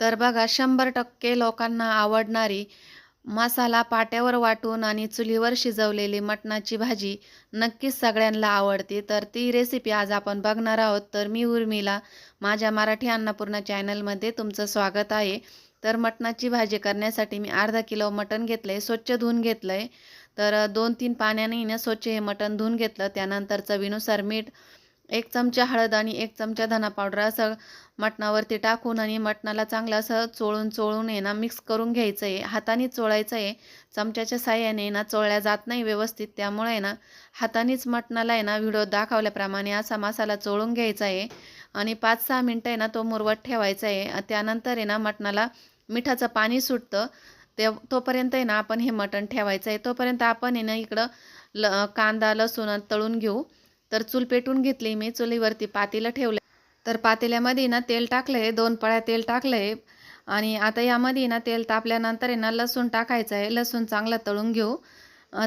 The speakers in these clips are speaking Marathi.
तर बघा शंभर टक्के लोकांना आवडणारी मसाला पाट्यावर वाटून आणि चुलीवर शिजवलेली मटणाची भाजी नक्कीच सगळ्यांना आवडते. तर ती रेसिपी आज आपण बघणार आहोत. तर मी उर्मिला माझ्या मराठी अन्नपूर्णा चॅनलमध्ये तुमचं स्वागत आहे. तर मटणाची भाजी करण्यासाठी मी अर्धा किलो मटण घेतलं आहे स्वच्छ धुवून घेतलं आहे तर दोन तीन पाण्याने ना स्वच्छ हे मटण धुवून घेतलं. त्यानंतर चवीनुसार मीठ एक चमचा हळद आणि एक चमचा धना पावडर असं मटणावरती टाकून आणि मटणाला चांगलं असं चोळून चोळून आहे ना मिक्स करून घ्यायचं आहे हातानेच चोळायचं आहे चमच्याच्या साह्याने ना चोळल्या जात नाही व्यवस्थित. त्यामुळे आहे ना हातानेच मटणाला आहे ना व्हिडिओ दाखवल्याप्रमाणे असा मसाला चोळून घ्यायचा आहे आणि पाच सहा मिनटं आहे ना तो मुरवत ठेवायचा आहे त्यानंतर आहे ना मटणाला मिठाचं पाणी सुटतं. ते तोपर्यंत आहे ना आपण हे मटण ठेवायचं आहे तोपर्यंत आपण आहे ना इकडं ल कांदा लसूण तळून घेऊ. तर चूल पेटून घेतली मी चुलीवरती पातेलं ठेवलं. तर पातेल्यामध्ये ना तेल टाकलं आहे दोन पळ्या तेल टाकलं आहे आणि आता यामध्ये ना तेल तापल्यानंतर आहे ना लसूण टाकायचं आहे लसूण चांगलं तळून घेऊ.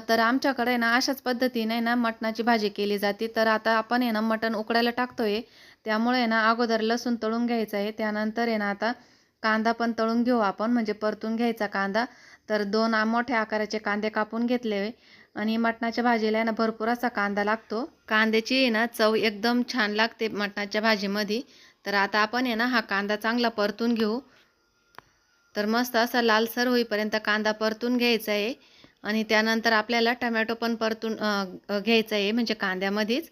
तर आमच्याकडे ना अशाच पद्धतीने ना मटणाची भाजी केली जाते. तर आता आपण आहे ना मटण उकडायला टाकतोय. त्यामुळे आहे ना अगोदर लसूण तळून घ्यायचं आहे त्यानंतर आहे ना आता कांदा पण तळून घेऊ आपण म्हणजे परतून घ्यायचा कांदा. तर दोन मोठ्या आकाराचे कांदे कापून घेतले. आणि मटणाच्या भाजीला आहे ना भरपूर असा कांदा लागतो. कांद्याची आहे ना चव एकदम छान लागते मटणाच्या भाजीमध्ये. तर आता आपण आहे ना हा कांदा चांगला परतून घेऊ. तर मस्त असा लालसर होईपर्यंत कांदा परतून घ्यायचा आहे. आणि त्यानंतर आपल्याला टमॅटो पण परतून घ्यायचा आहे म्हणजे कांद्यामध्येच.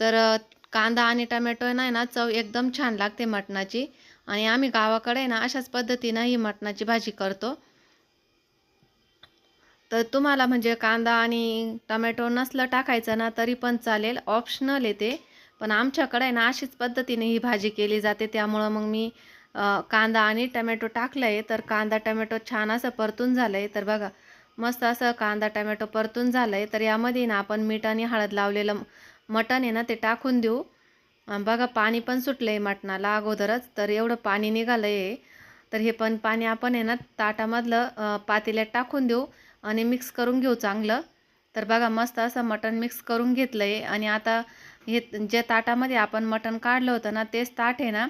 तर कांदा आणि टमॅटो ना ना चव एकदम छान लागते मटणाची. आणि आम्ही गावाकडे ना अशाच पद्धतीनं ही मटणाची भाजी करतो. तर तुम्हाला म्हणजे कांदा आणि टमॅटो नसलं टाकायचं ना तरी पण चालेल. ऑप्शनल येते पण आमच्याकडे ना अशीच पद्धतीने ही भाजी केली जाते. त्यामुळं मग मी कांदा आणि टमॅटो टाकलं आहे तर कांदा टमॅटो छान असं परतून झालं आहे तर बघा मस्त असं कांदा टमॅटो परतून झालं आहे तर यामध्ये ना आपण मीठ आणि हळद लावलेलं मटण आहे ना ते टाकून देऊ. बघा पाणी पण सुटलं आहे मटणाला अगोदरच. तर एवढं पाणी निघालं आहे तर हे पण पाणी आपण आहे ना ताटामधलं पातेल्यात टाकून देऊ. आणि मिक्स करून घेऊ चांगलं. तर बघा मस्त असं मटण मिक्स करून घेतलं आहे आणि आता हे ज्या ताटामध्ये आपण मटण काढलं होतं ना तेच ताट आहे ना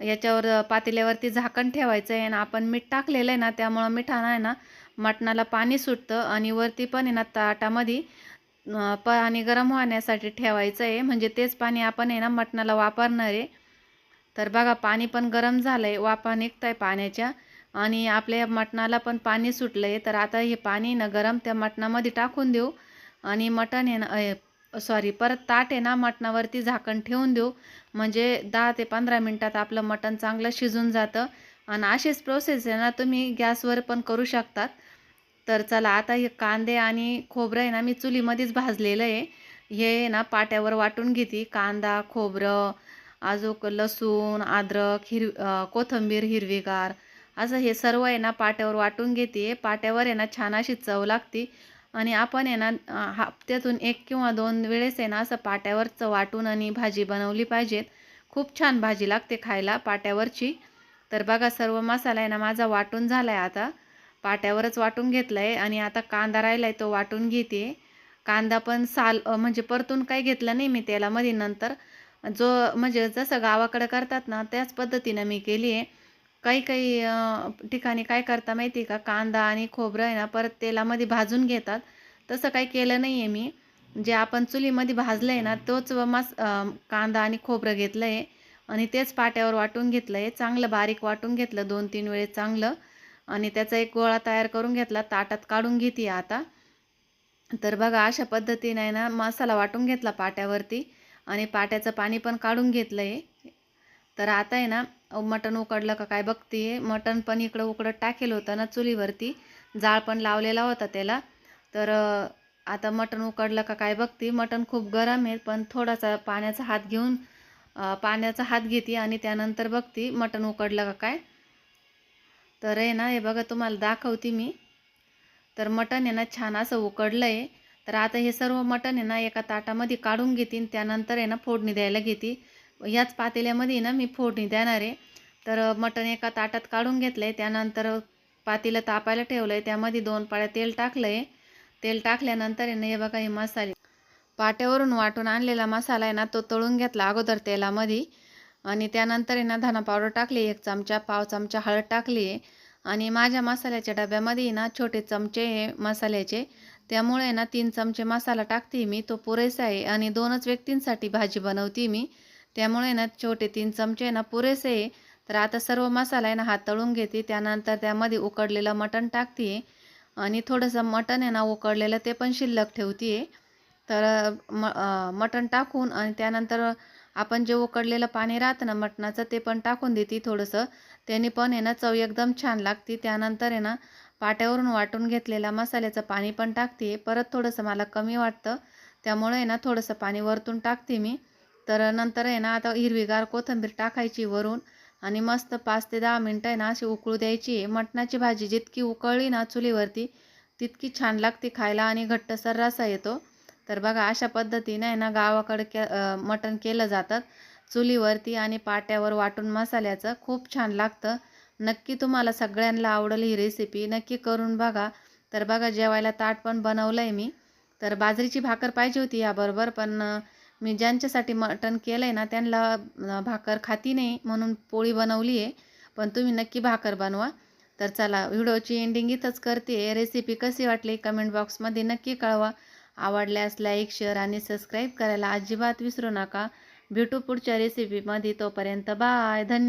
याच्यावर पातेल्यावरती झाकण ठेवायचं आहे आणि आपण मीठ टाकलेलं आहे ना त्यामुळं मिठानं आहे ना मटणाला पाणी सुटतं आणि वरती पण आहे ना ताटामध्ये पाणी गरम होण्यासाठी ठेवायचं आहे म्हणजे तेच पाणी आपण आहे ना मटणाला वापरणार आहे. तर बघा पाणी पण गरम झालं आहे वाफा निघत आहे पाण्याच्या. आणि आपल्या मटणाला पण पाणी सुटलं आहे तर आता हे पाणी ना गरम त्या मटणामध्ये टाकून देऊ. आणि मटण आहे ना सॉरी परत ताट आहे ना मटणावरती झाकण ठेवून देऊ. म्हणजे दहा ते पंधरा मिनटात आपलं मटण चांगलं शिजून जातं. आणि अशीच प्रोसेस आहे ना तुम्ही गॅसवर पण करू शकतात. तर चला आता हे कांदे आणि खोबरं आहे ना मी चुलीमध्येच भाजलेलं आहे. हे ना पाट्यावर वाटून घेते. कांदा खोबरं अजून लसूण अद्रक हिर कोथंबीर कोथिंबीर हिरवीगार असं हे सर्व आहे ना पाट्यावर वाटून घेते. पाट्यावर आहे ना छान अशी चव लागते. आणि आपण आहे ना हप्त्यातून एक किंवा दोन वेळेस आहे ना असं पाट्यावर चव वाटून आणि भाजी बनवली पाहिजेत खूप छान भाजी लागते खायला पाट्यावरची. तर बघा सर्व मसाला आहे ना माझा वाटून झाला आहे आता. पाट्यावरच वाटून घेतला आहे आणि आता कांदा राहिला आहे तो वाटून घेते. कांदा पण साल म्हणजे परतून काही घेतलं नाही मी तेलामध्ये नंतर. जो म्हणजे जसं गावाकडे करतात ना त्याच पद्धतीनं मी केली आहे काही काही ठिकाणी काय करता माहिती आहे का? कांदा आणि खोबरं आहे ना परत तेलामध्ये भाजून घेतात. तसं काही केलं नाही आहे मी. जे आपण चुलीमध्ये भाजलं आहे ना तोच मस कांदा आणि खोबरं घेतलं आहे आणि तेच पाट्यावर वाटून घेतलं आहे चांगलं बारीक वाटून घेतलं दोन तीन वेळेस चांगलं आणि त्याचा एक गोळा तयार करून घेतला. ताटात काढून घेते आता. तर बघा अशा पद्धतीने आहे ना मसाला वाटून घेतला पाट्यावरती आणि पाट्याचं पाणी पण काढून घेतलं आहे तर आता आहे ना मटण उकडलं का काय बघते? मटण पण इकडं उकडत टाकेल होतं ना चुलीवरती. जाळ पण लावलेला होता त्याला. तर आता मटण उकडलं का काय बघते? मटण खूप गरम आहे पण थोडासा पाण्याचा हात घेऊन पाण्याचा हात घेते आणि त्यानंतर बघते मटण उकडलं का काय. तर आहे ना हे बघा तुम्हाला दाखवते मी. तर मटण आहे ना छान असं उकडलं आहे तर आता हे सर्व मटण आहे ना एका ताटामध्ये काढून घेते आणि त्यानंतर आहे ना फोडणी द्यायला घेते. याच पातेल्यामध्ये ना मी फोडणी देणार आहे. तर मटण एका ताटात काढून घेतलं आहे त्यानंतर पातीला तापायला ठेवलं आहे त्यामध्ये दोन पाळ्या तेल टाकलं आहे तेल टाकल्यानंतर आहे ना हे बघा हे मसाले. पाट्यावरून वाटून आणलेला मसाला आहे ना तो तळून घेतला अगोदर तेलामध्ये. आणि त्यानंतर आहे ना धना पावडर टाकली एक चमचा पाव चमचा हळद टाकली. आहे आणि माझ्या मसाल्याच्या डब्यामध्ये ना छोटे चमचे आहे मसाल्याचे. त्यामुळे ना तीन चमचे मसाला टाकते मी. तो पुरेसा आहे. आणि दोनच व्यक्तींसाठी भाजी बनवते मी. त्यामुळे ना छोटे तीन चमचे आहे ना पुरेसे आहे. तर आता सर्व मसाला आहे ना हात तळून घेते. त्यानंतर त्यामध्ये उकडलेलं मटण टाकते. आणि थोडंसं मटण आहे ना उकडलेलं ते पण शिल्लक ठेवते. तर म मटण टाकून आणि त्यानंतर आपण जे उकडलेलं पाणी राहतं ना मटणाचं ते पण टाकून देते थोडंसं. त्याने पण आहे ना चव एकदम छान लागते. त्यानंतर आहे ना पाट्यावरून वाटून घेतलेल्या मसाल्याचं पाणी पण टाकते. परत थोडंसं मला कमी वाटतं. त्यामुळे आहे ना थोडंसं पाणी वरतून टाकते मी. तर नंतर आहे ना आता हिरवीगार कोथिंबीर टाकायची वरून. आणि मस्त पाच ते दहा मिनटं आहे ना अशी उकळू द्यायची. आहे मटणाची भाजी जितकी उकळली ना चुलीवरती तितकी छान लागते खायला आणि घट्टसर रसा येतो. तर बघा अशा पद्धतीने आहे ना गावाकडे के मटण केलं जातं. चुलीवरती आणि पाट्यावर वाटून मसाल्याचं खूप छान लागतं. नक्की तुम्हाला सगळ्यांना आवडेल ही रेसिपी नक्की करून बघा. तर बघा जेवायला ताट पण बनवलं आहे मी. तर बाजरीची भाकर पाहिजे होती याबरोबर पण मी ज्यांच्यासाठी मटण केलं आहे ना त्यांना भाकर खाती नाही म्हणून पोळी बनवली आहे पण तुम्ही नक्की भाकर बनवा. तर चला व्हिडिओची एंडिंग इथंच करते. रेसिपी कशी वाटली कमेंट बॉक्समध्ये नक्की कळवा. आवडल्यास लाईक शेअर आणि सबस्क्राईब करायला अजिबात विसरू नका. भेटू पुढच्या रेसिपीमध्ये तोपर्यंत बाय धन्यवाद.